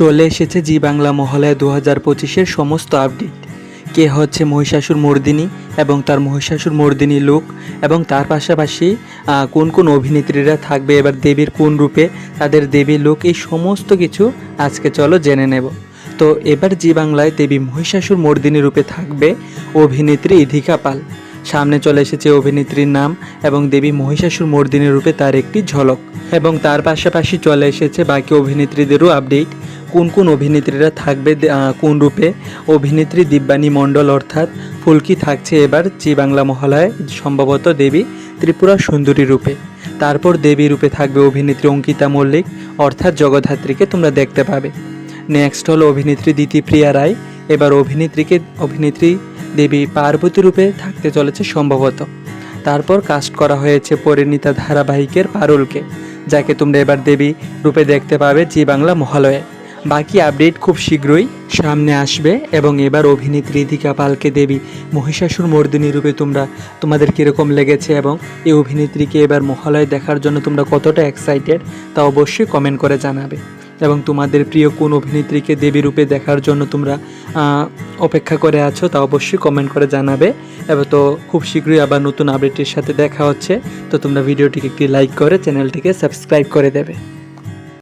চলে এসেছে জি বাংলা মহালয়া দু হাজার পঁচিশের সমস্ত আপডেট। কে হচ্ছে মহিষাসুর মর্দিনী এবং তার মহিষাসুর মর্দিনী লুক এবং তার পাশাপাশি কোন কোন অভিনেত্রীরা থাকবে, এবার দেবীর কোন রূপে তাদের দেবী লুক, এই সমস্ত কিছু আজকে চলো জেনে নেব। তো এবার জি বাংলায় দেবী মহিষাসুর মর্দিনী রূপে থাকবে অভিনেত্রী ইধিকা পাল। সামনে চলে এসেছে অভিনেত্রীর নাম এবং দেবী মহিষাসুর মর্দিনী রূপে তার একটি ঝলক। এবং তার পাশাপাশি চলে এসেছে বাকি অভিনেত্রীদেরও আপডেট। কোন কোন অভিনেত্রীরা থাকবে কোন রূপে? অভিনেত্রী দিব্যানী মণ্ডল অর্থাৎ ফুলকি থাকছে এবার জি বাংলা মহালয়, সম্ভবত দেবী ত্রিপুরা সুন্দরী রূপে। তারপর দেবী রূপে থাকবে অভিনেত্রী অঙ্কিতা মল্লিক, অর্থাৎ জগদ্ধাত্রীকে তোমরা দেখতে পাবে। নেক্সট হলো অভিনেত্রী দিতিপ্রিয়া রায়, এবার অভিনেত্রীকে, অভিনেত্রী দেবী পার্বতী রূপে থাকতে চলেছে সম্ভবত। তারপর কাস্ট করা হয়েছে পরিণীতা ধারাবাহিকের পারুলকে, যাকে তোমরা এবার দেবী রূপে দেখতে পাবে জি বাংলা মহালয়ে। বাকি আপডেট খুব শীঘ্রই সামনে আসবে এবং এবার অভিনেত্রী দীকা পালকে দেবী মহিষাসুর মর্দিনী রূপে তোমরা, তোমাদের কীরকম লেগেছে এবং এই অভিনেত্রীকে এবার মহালয় দেখার জন্য তোমরা কতটা এক্সাইটেড তা অবশ্যই কমেন্ট করে জানাবে। এবং তোমাদের প্রিয় কোন অভিনেত্রীকে দেবী রূপে দেখার জন্য তোমরা অপেক্ষা করে আছো তা অবশ্যই কমেন্ট করে জানাবে। এবং তো খুব শীঘ্রই আবার নতুন আপডেটের সাথে দেখা হচ্ছে। তো তোমরা ভিডিওটিকে একটি লাইক করে চ্যানেলটিকে সাবস্ক্রাইব করে দেবে।